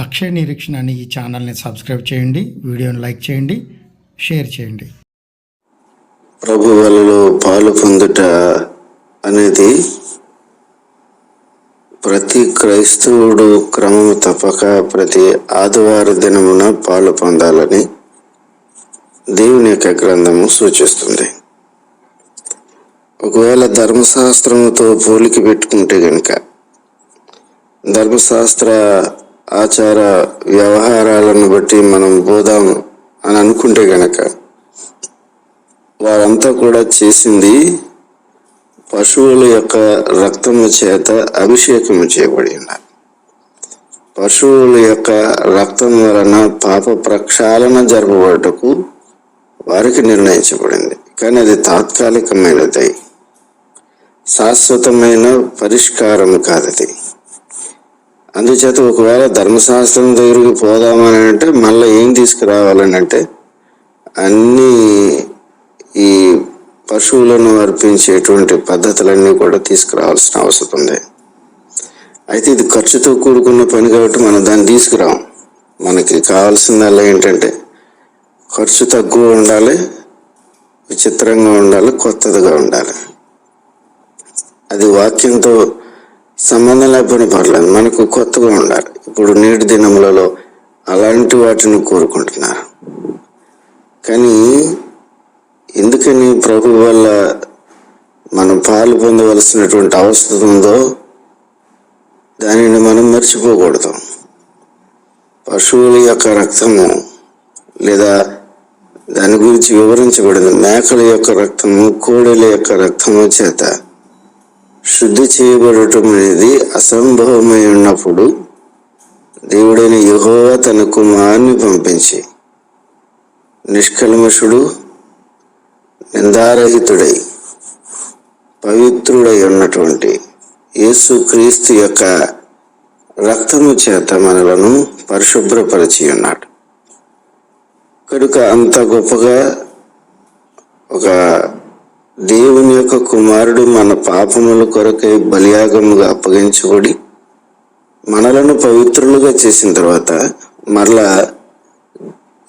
అక్షయ నిరీక్షణ అనే ఈ ఛానల్ని సబ్స్క్రైబ్ చేయండి వీడియోని లైక్ చేయండి షేర్ చేయండి. ప్రభు వలలో పాలు పొందుట అనేది ప్రతి క్రైస్తవుడు క్రమం తప్పక ప్రతి ఆదివార దినమున పాలు పొందాలని దేవుని యొక్క గ్రంథము సూచిస్తుంది. ఒకవేళ ధర్మశాస్త్రముతో పోలికి పెట్టుకుంటే గనుక ధర్మశాస్త్ర ఆచార వ్యవహారాలను బట్టి మనం పోదాం అని అనుకుంటే గనక వారంతా కూడా చేసింది పశువుల యొక్క రక్తము చేత అభిషేకము చేయబడి ఉన్నారు పశువుల యొక్క రక్తం వలన పాప ప్రక్షాళన జరపబడటకు వారికి నిర్ణయించబడింది. కానీ అది తాత్కాలికమైనది. శాశ్వతమైన పరిష్కారం కాదది. అందుచేత ఒకవేళ ధర్మశాస్త్రం దగ్గరికి పోదామని అంటే మళ్ళీ ఏం తీసుకురావాలని అంటే అన్నీ ఈ పశువులను అర్పించేటువంటి పద్ధతులన్నీ కూడా తీసుకురావాల్సిన అవసరం ఉంది. అయితే ఇది ఖర్చుతో కూడుకున్న పని కాబట్టి మనం దాన్ని తీసుకురాం. మనకి కావాల్సిందల్లా ఏంటంటే ఖర్చు తక్కువ ఉండాలి విచిత్రంగా ఉండాలి కొత్తదిగా ఉండాలి. అది వాక్యంతో సంబంధం లేకపోయిన పర్లేదు మనకు కొత్తగా ఉండాలి. ఇప్పుడు నేటి దినములలో అలాంటి వాటిని కోరుకుంటున్నారు. కానీ ఎందుకని ప్రభు వల్ల మనం పాలు పొందవలసినటువంటి అవసరం ఉందో దానిని మనం మర్చిపోకూడదు. పశువుల యొక్క రక్తము లేదా దాని గురించి వివరించబడింది మేకల యొక్క రక్తము కోడెల యొక్క రక్తము చేత శుద్ధి చేయబడటం అనేది అసంభవమై ఉన్నప్పుడు దేవుడైన యెహోవా తన కుమారుని పంపించి నిష్కల్మషుడు నిందారహితుడై పవిత్రుడై ఉన్నటువంటి యేసు క్రీస్తు యొక్క రక్తము చేత మనలను పరిశుభ్రపరిచి ఉన్నాడు కనుక అంత గొప్పగా ఒక దేవుని యొక్క కుమారుడు మన పాపముల కొరకై బలియాగముగా అప్పగించబడి మనలను పవిత్రులుగా చేసిన తర్వాత మరలా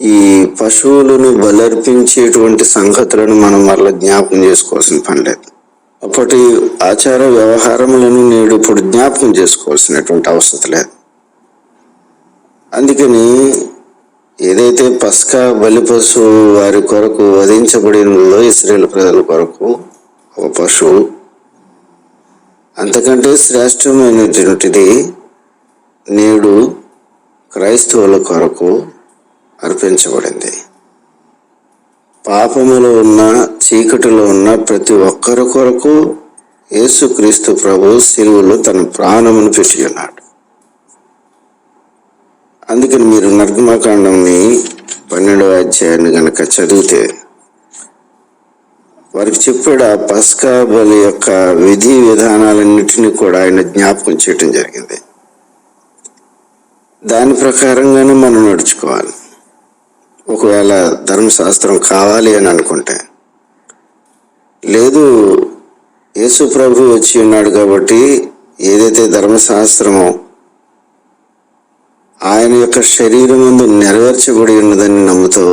ఈ పశువులను బలర్పించేటువంటి సంగతులను మనం మరలా జ్ఞాపకం చేసుకోవాల్సిన పని లేదు. అప్పటి ఆచార వ్యవహారములను నేడు ఇప్పుడు జ్ఞాపకం చేసుకోవాల్సినటువంటి అవసరం లేదు. అందుకని ఏదైతే పస్కా బలి పశువు వారి కొరకు వధించబడినదో ఇస్రాయేల్ ప్రజల కొరకు ఒక పశువు అంతకంటే శ్రేష్టమైనటువంటిది నేడు క్రైస్తవుల కొరకు అర్పించబడింది. పాపములో ఉన్న చీకటిలో ఉన్న ప్రతి ఒక్కరి కొరకు యేసుక్రీస్తు ప్రభు సిలువలో తన ప్రాణమును పెట్టి ఉన్నాడు అందుకని మీరు నర్గమకాండంని పన్నెండవ అధ్యాయాన్ని కనుక చదివితే వారికి చెప్పాడు ఆ పస్కా బలి యొక్క విధి విధానాలన్నింటినీ కూడా ఆయన జ్ఞాపకం చేయటం జరిగింది. దాని ప్రకారంగానే మనం నడుచుకోవాలి. ఒకవేళ ధర్మశాస్త్రం కావాలి అని అనుకుంటే. లేదు యేసు ప్రభు వచ్చి ఉన్నాడు కాబట్టి ఏదైతే ధర్మశాస్త్రమో ఆయన యొక్క శరీరం ముందు నెరవేర్చబడి ఉన్నదని నమ్ముతూ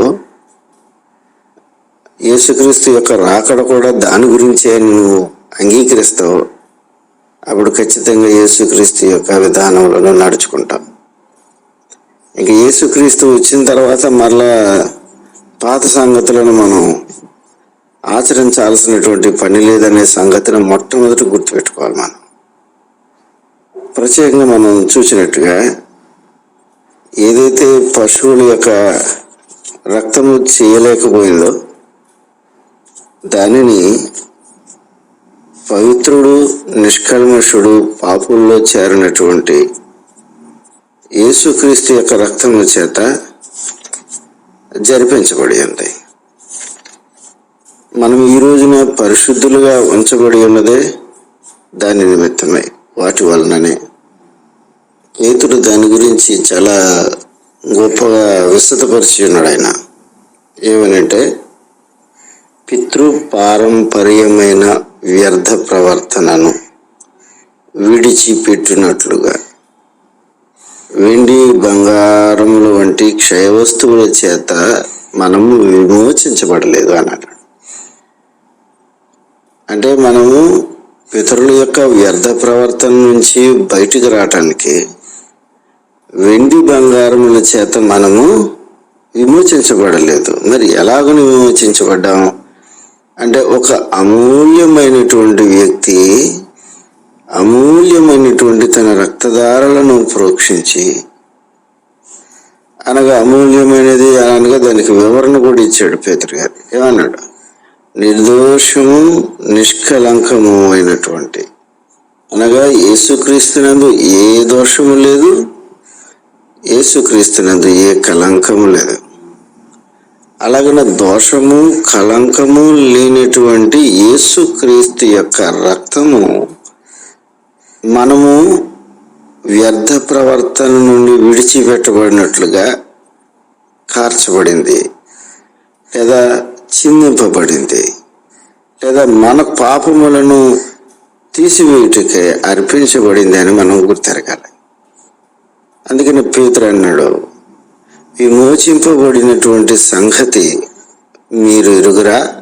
యేసుక్రీస్తు యొక్క రాకడ కూడా దాని గురించే నువ్వు అంగీకరిస్తావు అప్పుడు ఖచ్చితంగా యేసుక్రీస్తు యొక్క విధానంలో నడుచుకుంటాం. ఇక యేసుక్రీస్తు వచ్చిన తర్వాత మరలా పాత సంగతులను మనం ఆచరించాల్సినటువంటి పని లేదనే సంగతిని మొట్టమొదటి గుర్తుపెట్టుకోవాలి మనం. ప్రత్యేకంగా మనం చూసినట్టుగా ఏదైతే పశువుల యొక్క రక్తము చేయలేకపోయిందో దానిని పవిత్రుడు నిష్కల్మషుడు పాపుల్లో చేరినటువంటి యేసుక్రీస్తు యొక్క రక్తము చేత జరిపించబడి ఉంది. మనం ఈ రోజున పరిశుద్ధులుగా ఉంచబడి ఉన్నదే దాని నిమిత్తమై. వాటి వలననే పేతుడు దాని గురించి చాలా గొప్పగా విస్తృతపరిచి ఉన్నాడు ఆయన. ఏమనంటే పితృ పారంపర్యమైన వ్యర్థ ప్రవర్తనను విడిచిపెట్టినట్లుగా. వెండి బంగారములు వంటి క్షయవస్తువుల చేత మనము విమోచించబడలేదు అన్నాడు. అంటే మనము పితరుల యొక్క వ్యర్థ ప్రవర్తన నుంచి బయటికి రావటానికి వెండి బంగారముల చేత మనము విమోచించబడలేదు. మరి ఎలాగని విమోచించబడ్డాం? అంటే ఒక అమూల్యమైనటువంటి వ్యక్తి అమూల్యమైనటువంటి తన రక్తధారలను ప్రోక్షించి అనగా అమూల్యమైనది అనగా దానికి వివరణ కూడా ఇచ్చాడు పేతురు గారు. ఏమన్నాడు? నిర్దోషము నిష్కలంకము అయినటువంటి అనగా యేసుక్రీస్తునందు ఏ దోషము లేదు యేసుక్రీస్తునందు ఏ కలంకము లేదు. అలాగన దోషము కలంకము లేనటువంటి యేసుక్రీస్తు యొక్క రక్తము మనము వ్యర్థ ప్రవర్తన నుండి విడిచిపెట్టబడినట్లుగా కార్చబడింది లేదా చిందింపబడింది లేదా మన పాపములను తీసివేయుటకే అర్పించబడింది అని మనం గుర్తెరగాలి. అందుకని పేతురు అన్నాడు విమోచింపబడినటువంటి సంగతి మీరు ఎరుగురా?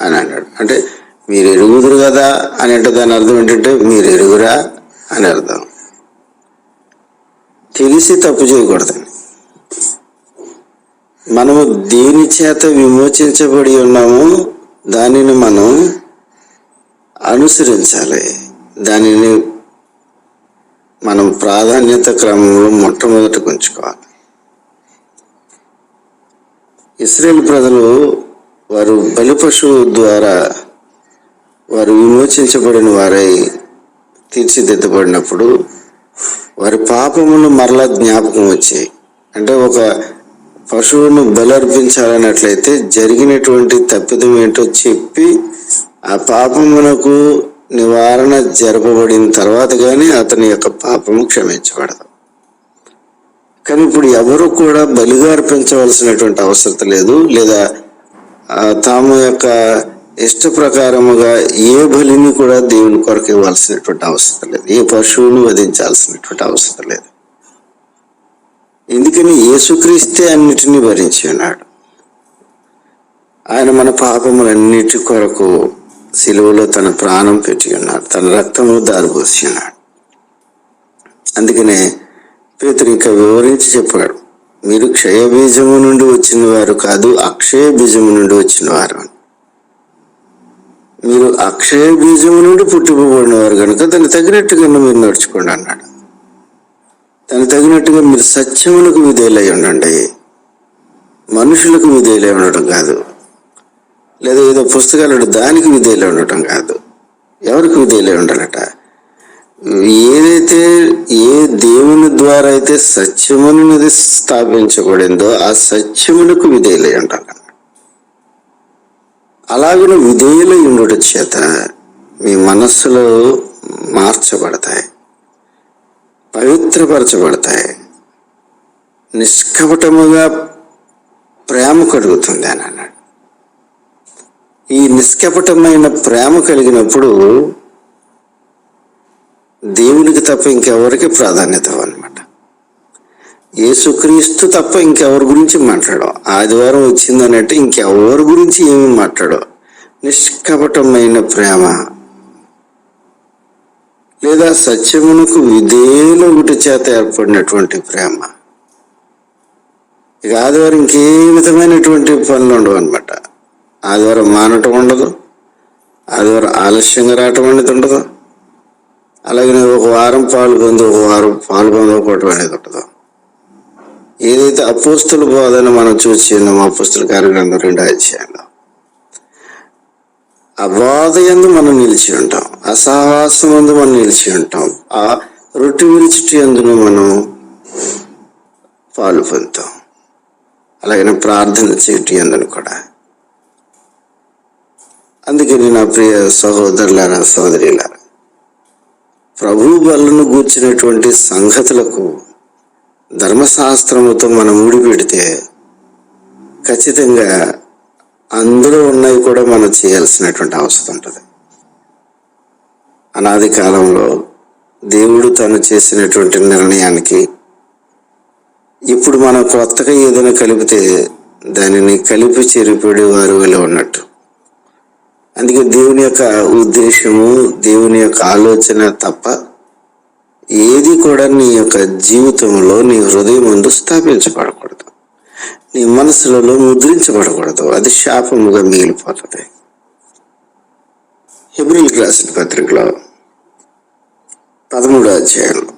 అని అన్నాడు. అంటే మీరు ఎరుగుదురు కదా? అని అంటే దాని అర్థం ఏంటంటే మీరు ఎరుగురా? అని అర్థం. తెలిసి తప్పు చేయకూడదండి మనము దేని చేత విమోచించబడి ఉన్నామో దానిని మనం అనుసరించాలి. దానిని మనం ప్రాధాన్యత క్రమంలో మొట్టమొదట ఉంచుకోవాలి ఇస్రాయేల్ ప్రజలు వారు బలి పశువు ద్వారా వారు విమోచించబడిన వారై తీర్చిదిద్దబడినప్పుడు వారి పాపములు మరలా జ్ఞాపకం వచ్చాయి. అంటే ఒక పశువును బలర్పించాలన్నట్లయితే జరిగినటువంటి తప్పిదం ఏంటో చెప్పి ఆ పాపమునకు నివారణ జరపబడిన తర్వాత కానీ అతని యొక్క పాపము క్షమించబడదు. కానీ ఇప్పుడు ఎవరు కూడా బలిగా అర్పించవలసినటువంటి అవసరం లేదు. లేదా తాము యొక్క ఇష్ట ప్రకారముగా ఏ బలిని కూడా దేవుని కొరకు ఇవ్వాల్సినటువంటి అవసరం లేదు. ఏ పశువును వధించాల్సినటువంటి అవసరం లేదు. ఎందుకని యేసుక్రీస్తే అన్నిటినీ భరించి ఉన్నాడు ఆయన మన పాపములన్నిటి కొరకు సిలువలో తన ప్రాణం పెట్టి ఉన్నాడు. తన రక్తము దారిపోసి ఉన్నాడు. అందుకనే పేతుడు ఇంకా వివరించి చెప్పాడు. మీరు క్షయ బీజము నుండి వచ్చిన వారు కాదు అక్షయ బీజము నుండి వచ్చిన వారు. అని. మీరు అక్షయ బీజము నుండి పుట్టిపోబడిన వారు కనుక దాన్ని తగినట్టుగా మీరు నడుచుకోండి అన్నాడు. దానికి తగినట్టుగా మీరు సత్యములకు విధేయులై ఉండండి. మనుషులకు విధేయులై ఉండడం కాదు. లేదా ఏదో పుస్తకాలు దానికి విధేయులై ఉండటం కాదు. ఎవరికి విధేయులై ఉండాలట? ఏదైతే ఏ దేవుని ద్వారా అయితే సత్యమునది స్థాపించబడిందో ఆ సత్యమునకు విధేయులై ఉండాలి అలాగనే విధేయులై ఉండటం చేత మీ మనస్సులో మార్చబడతాయి పవిత్రపరచబడతాయి నిష్కపటముగా ప్రేమ కలుగుతుంది అని అన్నాడు. ఈ నిష్కపటమైన ప్రేమ కలిగినప్పుడు దేవునికి తప్ప ఇంకెవరికి ప్రాధాన్యత అనమాట యేసుక్రీస్తు తప్ప ఇంకెవరి గురించి మాట్లాడో ఆదివారం వచ్చిందనంటే ఇంకెవరి గురించి ఏమి మాట్లాడో నిష్కపటమైన ప్రేమ లేదా సత్యమునకు విధేయుల ఒకటి చేత ఏర్పడినటువంటి ప్రేమ. ఇక ఆదివారం ఇంకే విధమైనటువంటి పనులు ఉండవు అనమాట ఆదివారం మానటం ఉండదు. ఆదివారం ఆలస్యంగా రావటం అనేది ఉండదు. అలాగే ఒక వారం పాల్గొంది ఒక వారం పాల్గొనకపోవటం అనేది ఉండదు. ఏదైతే అపోస్తుల బోధన మనం చూసి ఉన్నామో అపోస్తుల కార్యక్రమం రెండు అధ్యాయంలో. ఆ బోధ ఎందు మనం నిలిచి ఉంటాం అసహాసం ఎందు మనం నిలిచి ఉంటాం ఆ రొట్టి విరిచిటి ఎందును మనం పాలు పొందుతాం అలాగే ప్రార్థన చేయటి ఎందును కూడా. అందుకని నా ప్రియ సహోదరులారా సహోదరులారా ప్రభు బలను గూర్చినటువంటి సంగతులకు ధర్మశాస్త్రముతో మనం ముడిపెడితే ఖచ్చితంగా అందులో ఉన్నవి కూడా మనం చేయాల్సినటువంటి అవసరం ఉంటుంది. అనాది కాలంలో దేవుడు తను చేసినటువంటి నిర్ణయానికి ఇప్పుడు మనం కొత్తగా ఏదైనా కలిపితే దానిని కలిపి చెరిపడే వారు వెళ్ళి ఉన్నట్టు. అందుకే దేవుని యొక్క ఉద్దేశము దేవుని యొక్క ఆలోచన తప్ప ఏది కూడా నీ యొక్క జీవితంలో నీ హృదయం ముందు స్థాపించబడకూడదు. నీ మనసులలో ముద్రించబడకూడదు. అది శాపముగా మిగిలిపోతుంది. ఎబ్రిల్ క్లాస్ పత్రికలో పదమూడో అధ్యాయంలో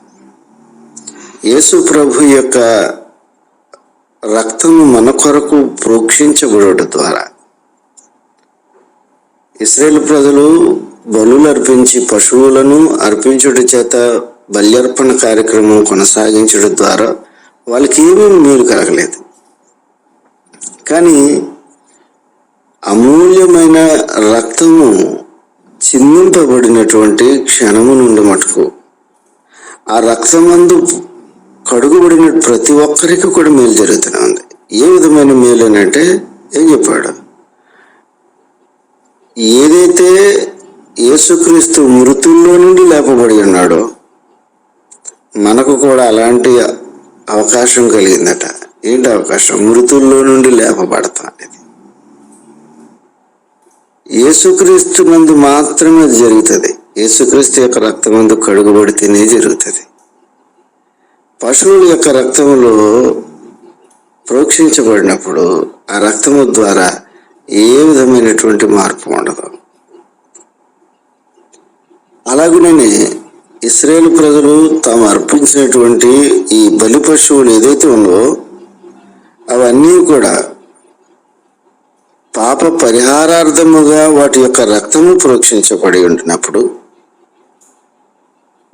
యేసు ప్రభు యొక్క రక్తము మన కొరకు ప్రోక్షించబడుట ద్వారా ఇస్రాయేల్ ప్రజలు బలులు అర్పించి పశువులను అర్పించుట చేత బల్యర్పణ కార్యక్రమం కొనసాగించడం ద్వారా వాళ్ళకి ఏమీ మేలు కలగలేదు. కానీ అమూల్యమైన రక్తము చిందింపబడినటువంటి క్షణము నుండి మటుకు ఆ రక్తమందు కడుగుబడిన ప్రతి ఒక్కరికి కూడా మేలు జరుగుతూనే ఉంది. ఏ విధమైన మేలు అని అంటే ఏం చెప్పాడు? ఏదైతే యేసుక్రీస్తు మృతుల్లో నుండి లేపబడి ఉన్నాడో మనకు కూడా అలాంటి అవకాశం కలిగిందట. ఏంటి అవకాశం? మృతుల్లో నుండి లేపబడతాం అనేది. యేసుక్రీస్తు నందు మాత్రమే అది జరుగుతుంది. యేసుక్రీస్తు యొక్క రక్తమందు కడుగుబడితేనే జరుగుతుంది. పశువుల యొక్క రక్తంలో ప్రోక్షించబడినప్పుడు ఆ రక్తము ద్వారా ఏ విధమైనటువంటి మార్పు ఉండదు. అలాగనే ఇస్రాయేల్ ప్రజలు తాము అర్పించినటువంటి ఈ బలి పశువులు ఏదైతే ఉందో అవన్నీ కూడా పాప పరిహారార్థముగా వాటి యొక్క రక్తము ప్రోక్షించబడి ఉంటున్నప్పుడు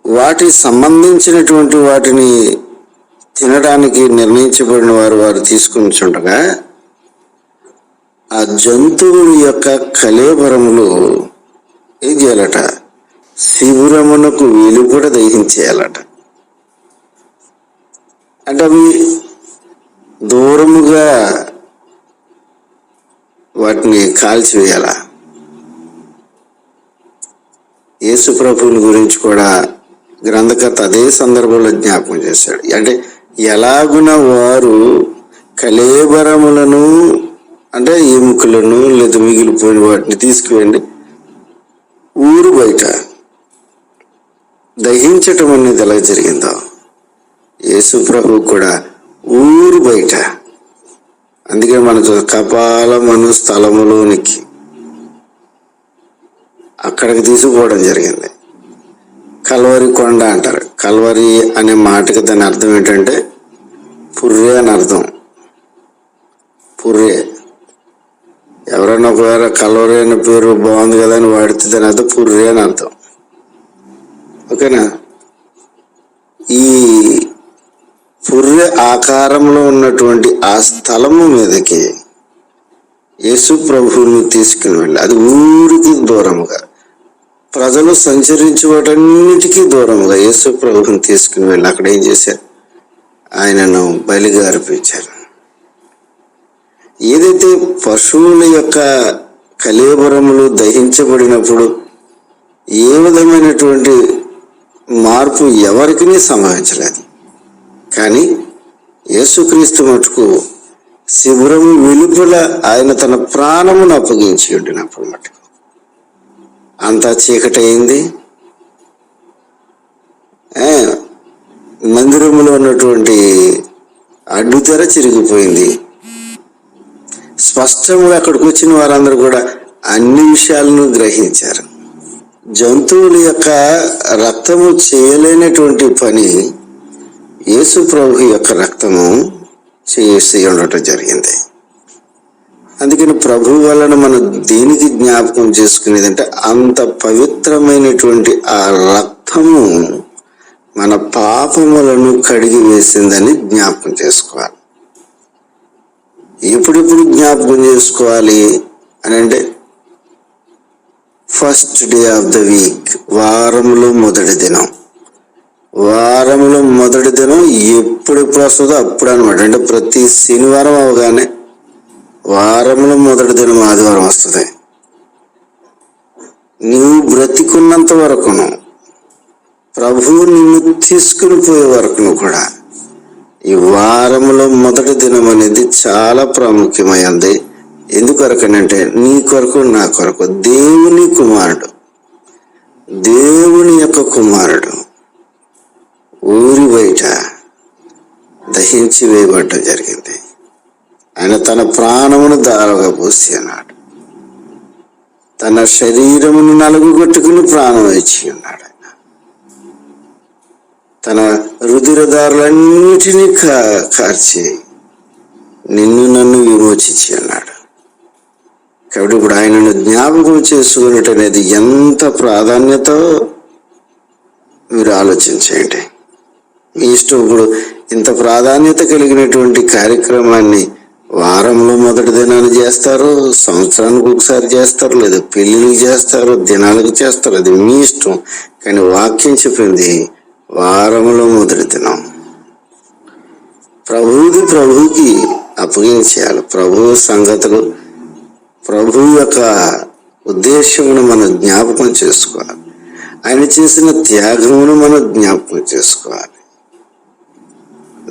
వాటి సంబంధించినటువంటి వాటిని తినడానికి నిర్ణయించబడిన వారు వారు తీసుకుని చుండగా ఆ జంతువుని యొక్క కలేబరములు ఏం చేయాలట? శిబిరమునకు కూడా దహించేయాలట. అంటే అవి దూరముగా వాటిని కాల్చివేయాల. యేసు ప్రభువుని గురించి కూడా గ్రంథకర్త అదే సందర్భంలో జ్ఞాపకం చేశాడు. అంటే ఎలాగున వారు కలేబరములను అంటే ఎముకలను లేదా మిగిలిపోయిన వాటిని తీసుకువెళ్ళి ఊరు బయట. దహించటం అనేది ఎలా జరిగిందో. యేసుప్రభు కూడా ఊరు బయట. అందుకే మన కపాలమను స్థలములోనికి అక్కడికి తీసుకుపోవడం జరిగింది. కల్వరి కొండ అంటారు. కల్వరి అనే మాటకి దాని అర్థం ఏంటంటే పుర్రే అని అర్థం. పుర్రే. ఎవరైనా ఒకవేళ కలవరి అనే పేరు బాగుంది కదా అని వాడితే దాని అర్థం పుర్రి అని అర్థం. ఓకేనా? ఈ పుర్రె ఆకారంలో ఉన్నటువంటి ఆ స్థలము మీదకి యేసు ప్రభువుని తీసుకుని వెళ్ళి అది ఊరికి దూరముగా ప్రజలు సంచరించి వాటన్నిటికీ దూరముగా యేసు ప్రభువుని తీసుకుని వెళ్ళి అక్కడ ఏం చేశారు? ఆయనను బలిగా అర్పించారు. ఏదైతే పశువుల యొక్క కలేబరములు దహించబడినప్పుడు ఏ విధమైనటువంటి మార్పు ఎవరికి సంభవించలేదు. కానీ యేసుక్రీస్తు మటుకు శిబిరం వెలుపుల ఆయన తన ప్రాణమును అప్పగించి ఉండినప్పుడు మటుకు అంతా చీకటి అయింది ఉన్నటువంటి మందిరములో ఉన్నటువంటి చిరిగిపోయింది. స్పష్టంగా అక్కడికి వచ్చిన వారందరూ కూడా అన్ని విషయాలను గ్రహించారు. జంతువుల యొక్క రక్తము చేయలేనటువంటి పని యేసు ప్రభు యొక్క రక్తము చేసి ఉండటం జరిగింది. అందుకని ప్రభు వలన మనం దేనికి జ్ఞాపకం చేసుకునేదంటే అంత పవిత్రమైనటువంటి ఆ రక్తము మన పాపములను కడిగి వేసిందని జ్ఞాపకం చేసుకోవాలి. ఎప్పుడెప్పుడు జ్ఞాపకం చేసుకోవాలి అని అంటే first day of the week వారంలో మొదటి దినం. వారంలో మొదటి దినం ఎప్పుడెప్పుడు వస్తుందో అప్పుడు అనమాట అంటే ప్రతి శనివారం అవగానే వారంలో మొదటి దినం ఆదివారం వస్తుంది. నువ్వు బ్రతికున్నంత వరకును ప్రభువు నిన్ను తీసుకుని పోయే వరకును కూడా ఈ వారంలో మొదటి దినం అనేది చాలా ప్రాముఖ్యమైంది. ఎందుకొరకనంటే నీ కొరకు నా కొరకు దేవుని కుమారుడు. దేవుని యొక్క కుమారుడు ఊరి బయట దహించి వేయబడటం జరిగింది. ఆయన తన ప్రాణమును దారగా పోసి అన్నాడు. తన శరీరమును నలుగుగొట్టుకుని ప్రాణం ఇచ్చి ఉన్నాడు. తన రుధిరదారులన్నిటినీ కా కార్చి నిన్ను నన్ను విమోచించి అన్నాడు. కాబట్టి ఇప్పుడు ఆయనను జ్ఞాపకం చేసుకున్నట్టు అనేది ఎంత ప్రాధాన్యత మీరు ఆలోచించేయండి. మీ ఇష్టం ఇప్పుడు ఇంత ప్రాధాన్యత కలిగినటువంటి కార్యక్రమాన్ని వారంలో మొదటి దినాన్ని చేస్తారు సంవత్సరానికి ఒకసారి చేస్తారు లేదా పెళ్ళిళ్ళకి చేస్తారు దినాలకు చేస్తారు అది మీ ఇష్టం. కానీ వాక్యం చెప్పింది వారంలో మొదటి దినం ప్రభువుకి ప్రభువుకి అప్పగించేయాలి. ప్రభు సంగతులు ప్రభు యొక్క ఉద్దేశమును మనం జ్ఞాపకం చేసుకోవాలి. ఆయన చేసిన త్యాగమును మనం జ్ఞాపకం చేసుకోవాలి.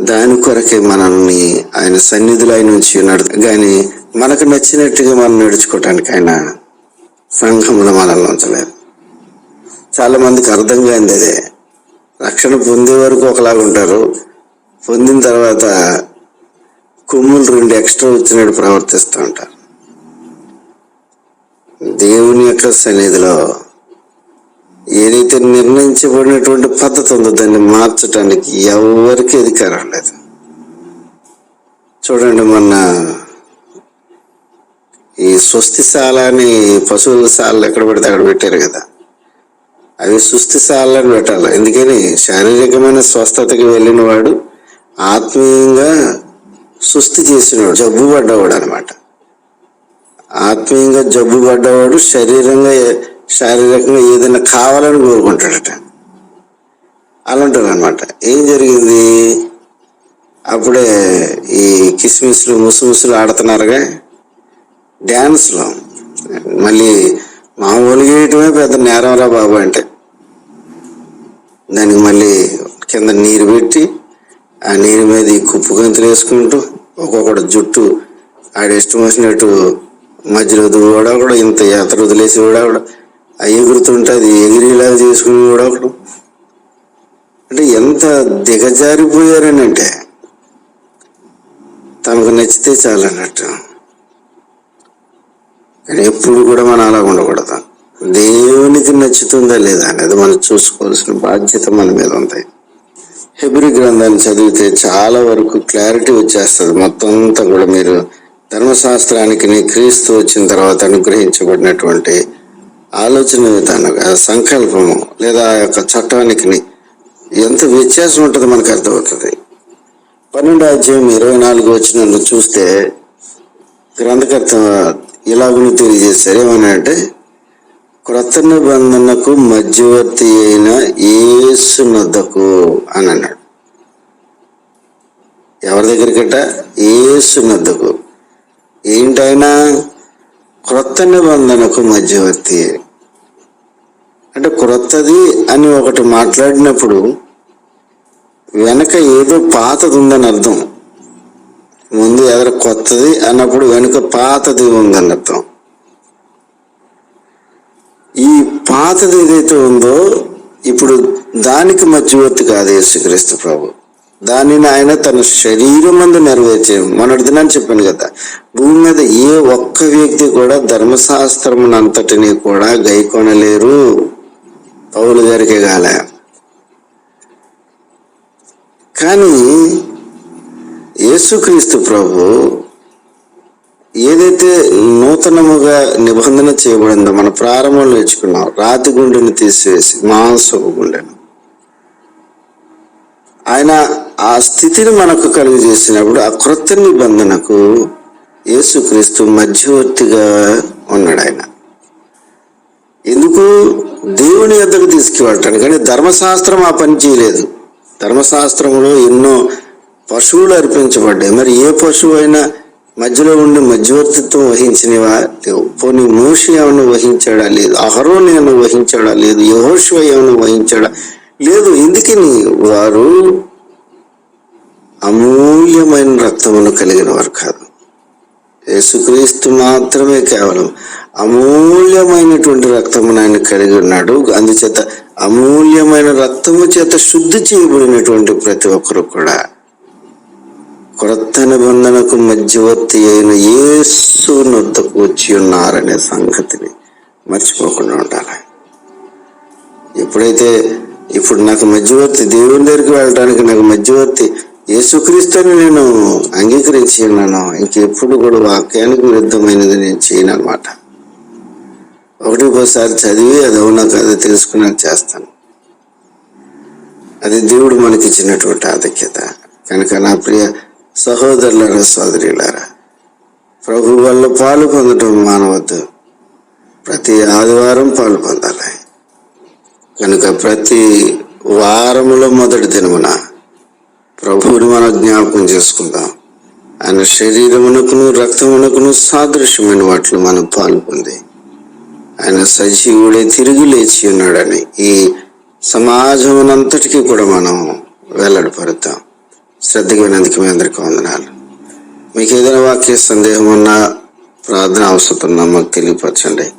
దాని కొరకే మనల్ని ఆయన సన్నిధులు ఆయన నుంచి నడు కానీ మనకు నచ్చినట్టుగా మనం నడుచుకోవటానికి ఆయన సంఘములు మనల్ని ఉంచలేదు. చాలా మందికి అర్థం కానిది. అదే రక్షణ పొందే వరకు ఒకలాగా ఉంటారు. పొందిన తర్వాత కొమ్ములు రెండు ఎక్స్ట్రా వచ్చినట్టు ప్రవర్తిస్తూ ఉంటారు. దేవుని యొక్క సన్నిధిలో ఏదైతే నిర్ణయించబడినటువంటి పద్ధతి ఉందో దాన్ని మార్చడానికి ఎవరికి అధికారం లేదు. చూడండి మొన్న ఈ స్వస్తిశాల అని పశువుల శాలలు ఎక్కడ పడితే అక్కడ పెట్టారు కదా. అవి సుస్థిశాలని పెట్టాలి. ఎందుకని? శారీరకమైన స్వస్థతకి వెళ్ళిన వాడు ఆత్మీయంగా సుస్థి చేసినవాడు జబ్బు పడ్డవాడు అనమాట ఆత్మీయంగా జబ్బు పడ్డవాడు శరీరంగా శారీరకంగా ఏదైనా కావాలని కోరుకుంటాడట. అలాంటారు అనమాట ఏం జరిగింది? అప్పుడే ఈ కిస్మిస్లు ముసుముసులు ఆడుతున్నారుగా. డ్యాన్స్లో. మళ్ళీ మామూలుగా వేయటమే పెద్ద నేరంరా బాబు అంటే. దానికి మళ్ళీ కింద నీరు పెట్టి ఆ నీరు మీద ఈ కుప్పు గంతులు వేసుకుంటూ ఒక్కొక్కటి జుట్టు ఆడ ఇష్టం వచ్చినట్టు మధ్యలో కూడా కూడా ఇంత యాత్ర వదిలేసి కూడా కూడా ఎగురుతుంటే అది ఎగిరిలాగా చేసుకుని కూడా ఒకడు. అంటే ఎంత దిగజారిపోయారని అంటే తమకు నచ్చితే చాలు అన్నట్టు. కానీ ఎప్పుడు కూడా మనం అలా ఉండకూడదు. దేవునికి నచ్చుతుందా లేదా అనేది మనం చూసుకోవాల్సిన బాధ్యత మన మీద ఉంది హెబ్రి గ్రంథాన్ని చదివితే చాలా వరకు క్లారిటీ వచ్చేస్తుంది. మొత్తం అంతా కూడా మీరు ధర్మశాస్త్రానికి క్రీస్తు వచ్చిన తర్వాత అనుగ్రహించబడినటువంటి ఆలోచన విధానం సంకల్పము లేదా ఆ యొక్క చట్టానికి ఎంత వ్యత్యాసం ఉంటుందో మనకు అర్థమవుతుంది. పన్నెండు అధ్యాయం ఇరవై నాలుగు వచ్చిన చూస్తే గ్రంథకర్త ఇలాగును తెలియజేశారు. ఏమనంటే అంటే క్రొత్త నిబంధనకు మధ్యవర్తి అయిన ఏసు నద్దకు అని అన్నాడు. ఎవరి దగ్గరికట? ఏసు నద్దకు. ఏంటైనా? క్రొత్త నిబంధనకు మధ్యవర్తి. అంటే క్రొత్తది అని ఒకటి మాట్లాడినప్పుడు వెనక ఏదో పాతది ఉందని అర్థం. ముందు ఎదర కొత్తది అన్నప్పుడు వెనుక పాతది ఉందని అర్థం ఈ పాతది ఏదైతే ఉందో ఇప్పుడు దానికి మధ్యవర్తి కాదు యేసుక్రీస్తు ప్రభు. దానిని ఆయన తన శరీరం మందు నెరవేర్చే మొన్నటి దినాన్ని చెప్పాను కదా. భూమి మీద ఏ ఒక్క వ్యక్తి కూడా ధర్మశాస్త్రం అంతటిని కూడా గైకొనలేరు. పౌలు గారికి గాలే కానీ యేసుక్రీస్తు ప్రభు ఏదైతే నూతనముగా నిబంధన చేయబడిందో మన ప్రారంభంలో నేర్చుకున్నాం రాతి గుండెని తీసివేసి మాంసపు గుండెను. ఆయన ఆ స్థితిని మనకు కలుగు చేసినప్పుడు ఆ క్రొత్త నిబంధనకు యేసుక్రీస్తు మధ్యవర్తిగా ఉన్నాడు ఆయన. ఎందుకు? దేవుని ఎద్దకు తీసుకువెళ్ళటాను కానీ ధర్మశాస్త్రం ఆ పని చేయలేదు. ధర్మశాస్త్రంలో ఎన్నో పశువులు అర్పించబడ్డాయి. మరి ఏ పశువు అయినా మధ్యలో ఉండి మధ్యవర్తిత్వం వహించినవా? లేవు. పోనీ మోషి ఏమైనా వహించాడా? లేదు. అహరోన్ ఏమైనా వహించాడా? లేదు. యహోషువ ఏమైనా వహించాడా? లేదు. ఎందుకని వారు అమూల్యమైన రక్తమును కలిగిన వారు కాదు. యేసుక్రీస్తు మాత్రమే కేవలం అమూల్యమైనటువంటి రక్తమును ఆయన కలిగి ఉన్నాడు. అందుచేత అమూల్యమైన రక్తము చేత శుద్ధి చేయబడినటువంటి ప్రతి ఒక్కరు కూడా క్రొత్త నిబంధనకు మధ్యవర్తి అయిన యేసు నొద్దకు వచ్చి ఉన్నారనే సంగతిని మర్చిపోకుండా ఉండాలి. ఎప్పుడైతే ఇప్పుడు నాకు మధ్యవర్తి దేవుని దగ్గరికి వెళ్ళడానికి నాకు మధ్యవర్తి యేసుక్రీస్తుని నేను అంగీకరించి ఉన్నాను ఇంకెప్పుడు కూడా వాక్యానికి విరుద్ధమైనది నేను చేయను అనమాట ఒకటి ఒకసారి చదివి అది అవునా కాదో తెలుసుకున్నాక చేస్తాను. అది దేవుడు మనకి ఇచ్చినటువంటి ఆధిక్యత. కనుక నా ప్రియ సహోదరులారా సోదరులారా ప్రభు వల్ల పాలు పొందటం మానవద్దు. ప్రతి ఆదివారం పాలు పొందాలి. కనుక ప్రతి వారములో మొదటి దినమున ప్రభువుని మనం జ్ఞాపకం చేసుకుందాం. ఆయన శరీరమునకును రక్తమునకును సాదృశ్యమైన వాటిలో మనం పాల్పొంది ఆయన సజీవుడే తిరిగి లేచి ఉన్నాడని ఈ సమాజమునంతటికీ కూడా మనం వెల్లడిపడతాం శ్రద్ధగా వినందుకు మీ అందరికీ వందనాలు. మీకు ఏదైనా వాక్య సందేహం ఉన్నా ప్రార్థన అవసరం మాకు తెలియపరచండి.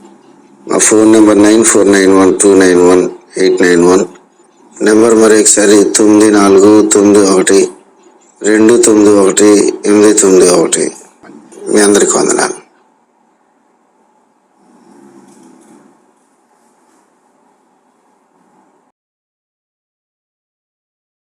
మా phone number nine four nine one two nine one eight nine one. Number మరి ఒకసారి తొమ్మిది నాలుగు తొమ్మిది ఒకటి రెండు తొమ్మిది ఒకటి ఎనిమిది తొమ్మిది ఒకటి. మీ అందరికీ వందనాలు.